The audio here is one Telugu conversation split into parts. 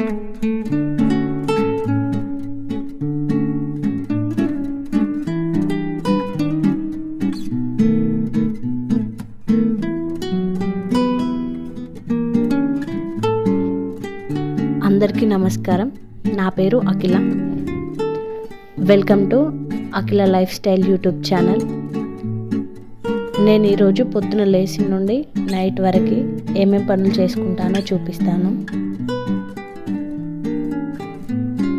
అందరికీ నమస్కారం. నా పేరు Akhila. Welcome to Akhila lifestyle YouTube channel. నేను ఈరోజు పొద్దున లేచి నుండి నైట్ వరకు ఏమేం పనులు చేసుకుంటానో చూపిస్తాను.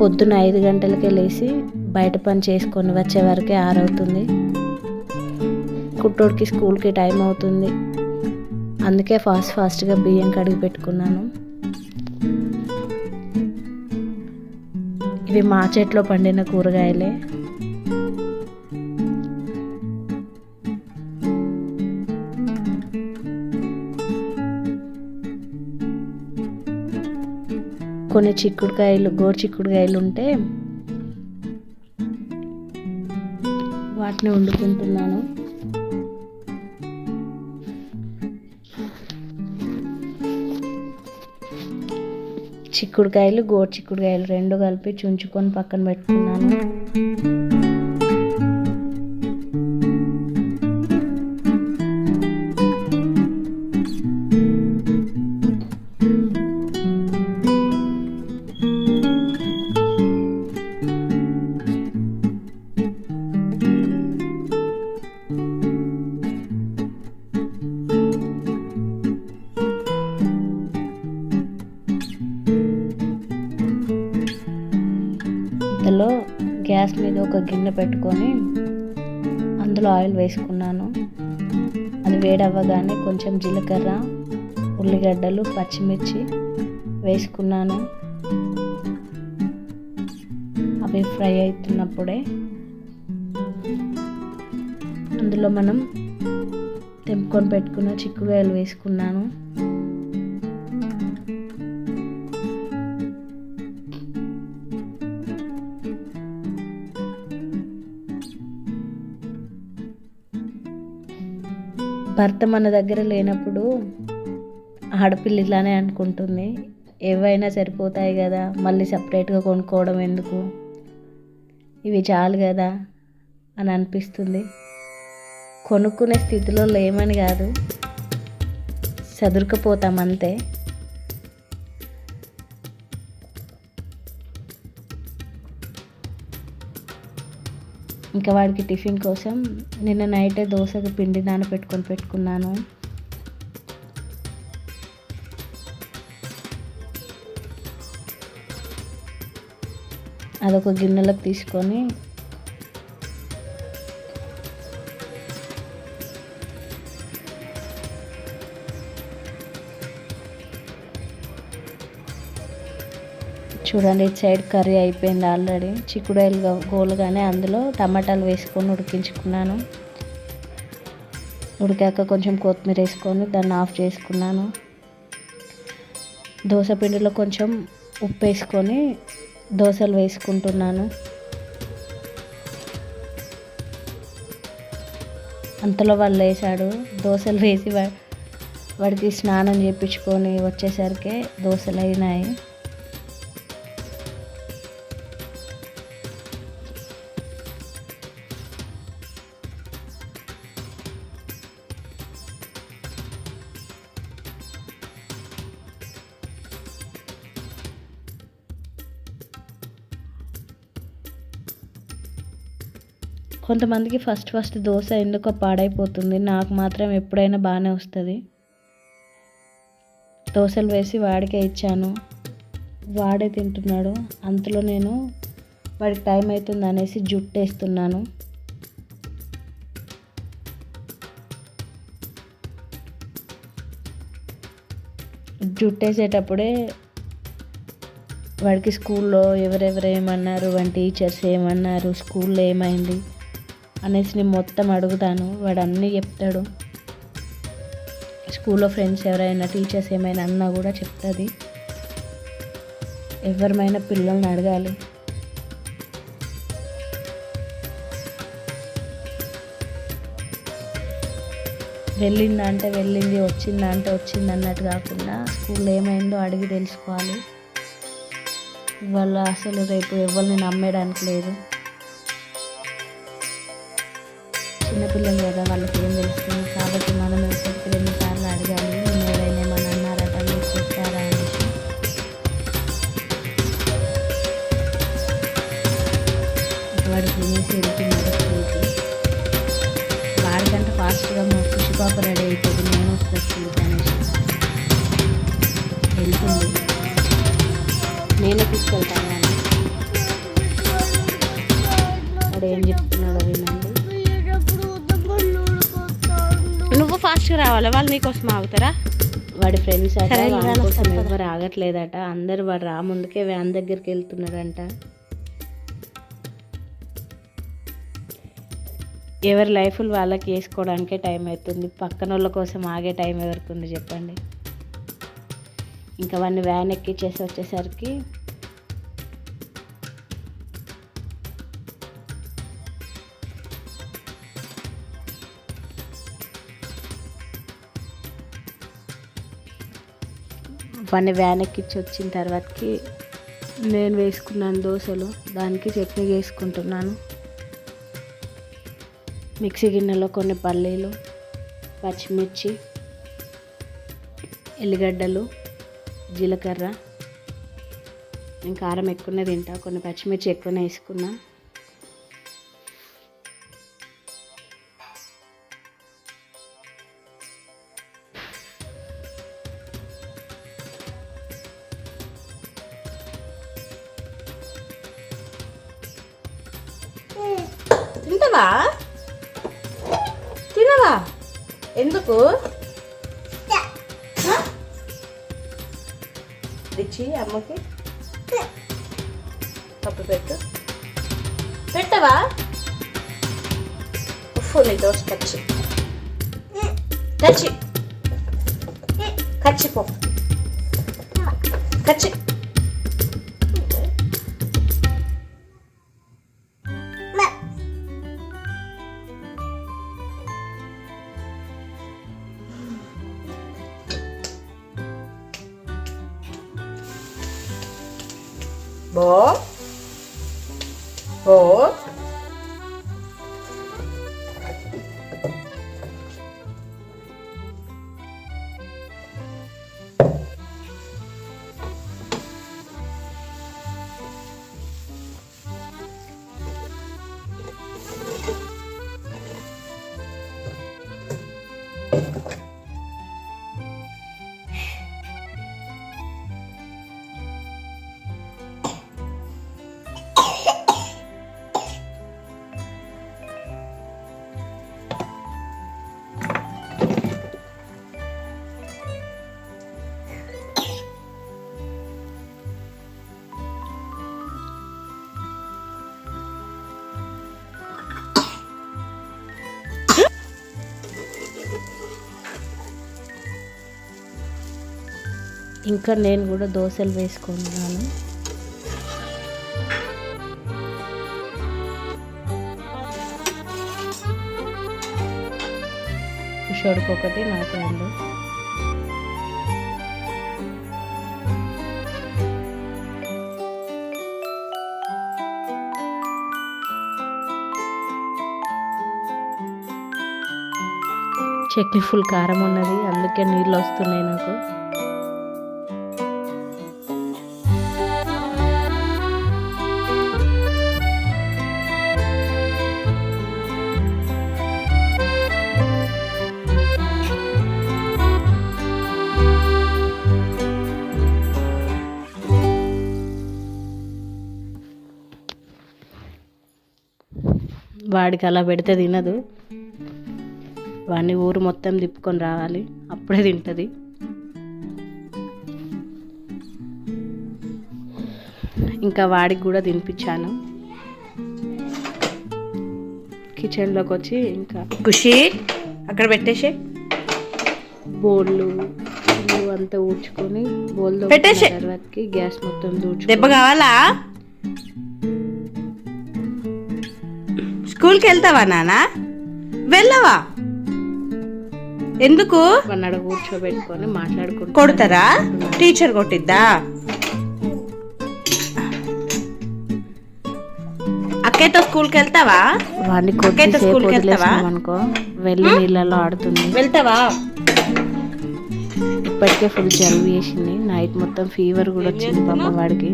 పొద్దున ఐదు గంటలకే లేచి బయట పని చేసుకొని వచ్చే వరకే ఆరవుతుంది. కుట్టోడికి స్కూల్కి టైం అవుతుంది. అందుకే ఫాస్ట్ ఫాస్ట్గా బియ్యం కడిగి పెట్టుకున్నాను. ఇవి మా చెట్లో పండిన కూరగాయలే. కొన్ని చిక్కుడుకాయలు గోరు చిక్కుడుకాయలు ఉంటే వాటిని వండుకుంటున్నాను. చిక్కుడుకాయలు గోరు చిక్కుడుకాయలు రెండు కలిపి చుంచుకొని పక్కన పెట్టుకున్నాను. ఒక గిన్నె పెట్టుకొని అందులో ఆయిల్ వేసుకున్నాను. అది వేడవ్వగానే కొంచెం జీలకర్ర ఉల్లిగడ్డలు పచ్చిమిర్చి వేసుకున్నాను. అవి ఫ్రై అవుతున్నప్పుడే అందులో మనం తెంపుకొని పెట్టుకున్న చిక్కుగాయలు వేసుకున్నాను. భర్త మన దగ్గర లేనప్పుడు ఆడపిల్ల ఇలానే అనుకుంటుంది. ఏవైనా సరిపోతాయి కదా మళ్ళీ సపరేట్గా కొనుక్కోవడం ఎందుకు? ఇవి చాలు కదా అని అనిపిస్తుంది. కొనుక్కునే స్థితిలో లేమని కాదు చదురుకుపోతాం అంతే. ఇంకా వాడికి టిఫిన్ కోసం నిన్న నైటే దోశకి పిండి నానబెట్టుకొని పెట్టుకున్నాను. అదొక గిన్నెలోకి తీసుకొని చూడండి ఇటు సైడ్ కర్రీ అయిపోయింది ఆల్రెడీ. చిక్కుడాయలు గోలుగానే అందులో టమాటాలు వేసుకొని ఉడికించుకున్నాను. ఉడికాక కొంచెం కొత్తిమీర వేసుకొని దాన్ని ఆఫ్ చేసుకున్నాను. దోశ పిండిలో కొంచెం ఉప్పు వేసుకొని దోశలు వేసుకుంటున్నాను. అంతలో వాళ్ళు వేసాడు దోశలు వేసి వాడికి స్నానం చేయించుకొని వచ్చేసరికి దోశలు అయినాయి. కొంతమందికి ఫస్ట్ ఫస్ట్ దోశ ఎందుకో పాడైపోతుంది. నాకు మాత్రం ఎప్పుడైనా బాగానే వస్తుంది. దోశలు వేసి వాడికే ఇచ్చాను. వాడే తింటున్నాడు. అంతలో నేను వాడికి టైం అవుతుంది అనేసి జుట్టు వేస్తున్నాను జుట్టు వేసేటప్పుడే వాడికి స్కూల్లో ఎవరెవరు ఏమన్నారు? వాడి టీచర్స్ ఏమన్నారు? స్కూల్లో ఏమైంది? అనేసి నేను మొత్తం అడుగుతాను. వాడు అన్నీ చెప్తాడు. స్కూల్లో ఫ్రెండ్స్ ఎవరైనా టీచర్స్ ఏమైనా అన్నా కూడా చెప్తుంది. ఎవరిమైనా పిల్లల్ని అడగాలి. వెళ్ళిందా అంటే వెళ్ళింది వచ్చిందా అంటే వచ్చింది అన్నట్టు కాకుండా స్కూల్లో ఏమైందో అడిగి తెలుసుకోవాలి. ఇవాళ అసలు రేపు ఎవరిని నమ్మేయడానికి లేదు. చిన్నపిల్లలు కదా వాళ్ళకి ఏం తెలుస్తుంది? కాబట్టి ఫాస్ట్గా రావాలి? వాళ్ళు నీకోసం ఆగుతారా? వాడి ఫ్రెండ్స్ అట కోసం ఎవరు ఆగట్లేదట. అందరు వాడు రా ముందుకే వ్యాన్ దగ్గరికి వెళ్తున్నారంట ఎవరి లైఫ్లు వాళ్ళకి వేసుకోవడానికే టైం అవుతుంది పక్కన వాళ్ళ కోసం ఆగే టైం ఎవరికి ఉంది చెప్పండి. ఇంకా వాడిని వ్యాన్ ఎక్కిచ్చేసి వచ్చేసరికి వాడిని వ్యాన్ ఎక్కించి వచ్చిన తర్వాతకి నేను వేసుకున్నాను దోశలు. దానికి చట్నీ చేసుకుంటున్నాను. మిక్సీ గిన్నెలో కొన్ని పల్లీలు పచ్చిమిర్చి ఎల్లిగడ్డలు జీలకర్ర. నేను కారం ఎక్కువనే తింటా. కొన్ని పచ్చిమిర్చి ఎక్కువనే వేసుకున్నా. తింటావా తినవా ఎందుకు? ఇచ్చి అమ్మకి? పప్పు పెట్టు. పెట్టవా? ఉప్పు నీ దోశ కచ్చి. కచ్చి. కచ్చి పో. కచ్చి. ఇంకా నేను కూడా దోశలు వేసుకున్నాను కుషోడికి ఒకటి నాకు రెండు. చట్నీ ఫుల్ కారం ఉన్నది అందుకే నీళ్ళు వస్తున్నాయి నాకు. వాడికి అలా పెడితే తినదు. వాడిని ఊరు మొత్తం తిప్పుకొని రావాలి. అప్పుడే తింటుంది. ఇంకా వాడికి కూడా తినిపించాను. కిచెన్లోకి వచ్చి ఇంకా ఖుషి అక్కడ పెట్టేసి. బోళ్ళు అంతా ఊడ్చుకొని బోల్ పెట్టేసే. తర్వాతకి గ్యాస్ మొత్తం దెబ్బ దూడ్చుకొని కావాలా? స్కూల్కి వెళ్తావా నాన్న వెళ్ళవా? ఎందుకు? వన్నాడ కూర్చోబెట్టుకొని మాట్లాడుకుంటూ కొడతారా? టీచర్ కొట్టిద్దా? అక్కయ్యతో స్కూల్కి వెళ్తావా? వాడిని కొద్దిసేపు స్కూల్కి వెళ్తావా? అనుకో వెళ్ళి నీళ్ళలో ఆడుతుంది. వెళ్తావా? ఇప్పటికే ఫుల్ జలుబు చేసింది. నైట్ మొత్తం ఫీవర్ కూడా వచ్చింది పాప వాడికి.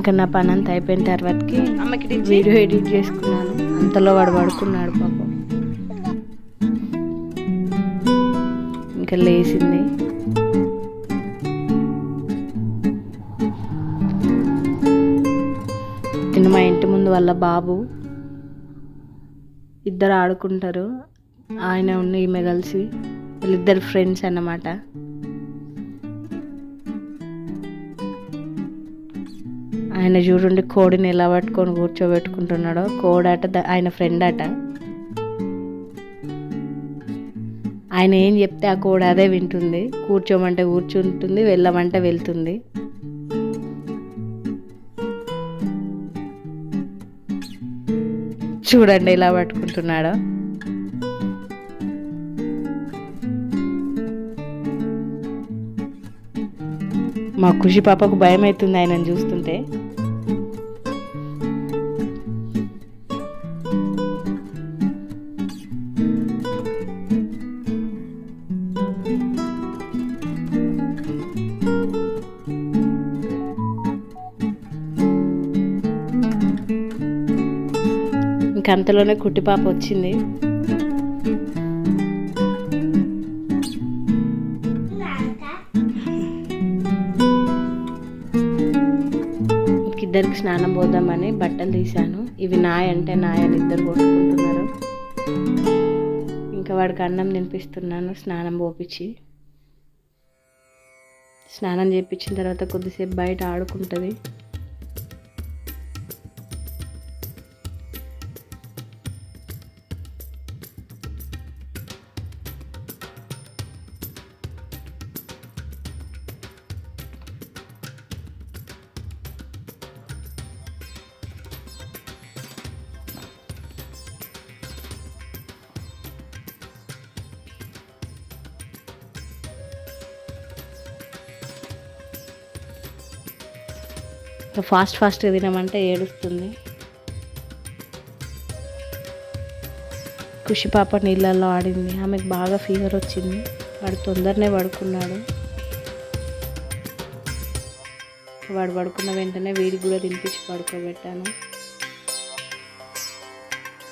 ఇంకా నా పని అంతా అయిపోయిన తర్వాతకి. వీడియో ఎడిట్ చేసుకున్నాను. అంతలో వాడు పడుకున్నాడు పాపం. ఇంకా లేచింది. తిన్న మా ఇంటి ముందు వాళ్ళ బాబు ఇద్దరు ఆడుకుంటారు. ఆయన ఉన్న ఈమె కలిసి వీళ్ళిద్దరు ఫ్రెండ్స్ అన్నమాట. ఆయన చూడండి కోడిని ఎలా పట్టుకొని కూర్చోబెట్టుకుంటున్నాడో. కోడట ద- ఆయన ఫ్రెండ్ అట ఆయన ఏం చెప్తే ఆ కోడి అదే వింటుంది. కూర్చోమంటే కూర్చుంటుంది వెళ్ళమంటే వెళ్తుంది. చూడండి ఎలా పట్టుకుంటున్నాడో. మా ఖుషి పాపకు భయం అవుతుంది ఆయనను చూస్తుంటే. అంతలోనే కుట్టి పాప వచ్చింది. ఇద్దరికి స్నానం పోదామని బట్టలు తీశాను. ఇవి నాయ అంటే నాయ అని ఇద్దరు కొట్టుకుంటున్నారు. ఇంకా వాడికి అన్నం తినిపిస్తున్నాను స్నానం పోపించి స్నానం చేయించిన తర్వాత కొద్దిసేపు బయట ఆడుకుంటుంది. ఫాస్ట్ ఫాస్ట్గా తినమంటే ఏడుస్తుంది. ఖుషి పాప నీళ్ళల్లో ఆడింది. ఆమెకు బాగా ఫీవర్ వచ్చింది. వాడు తొందరనే పడుకున్నాడు. వాడు పడుకున్న వెంటనే వీడికి కూడా తినిపించి పడుకోబెట్టాను.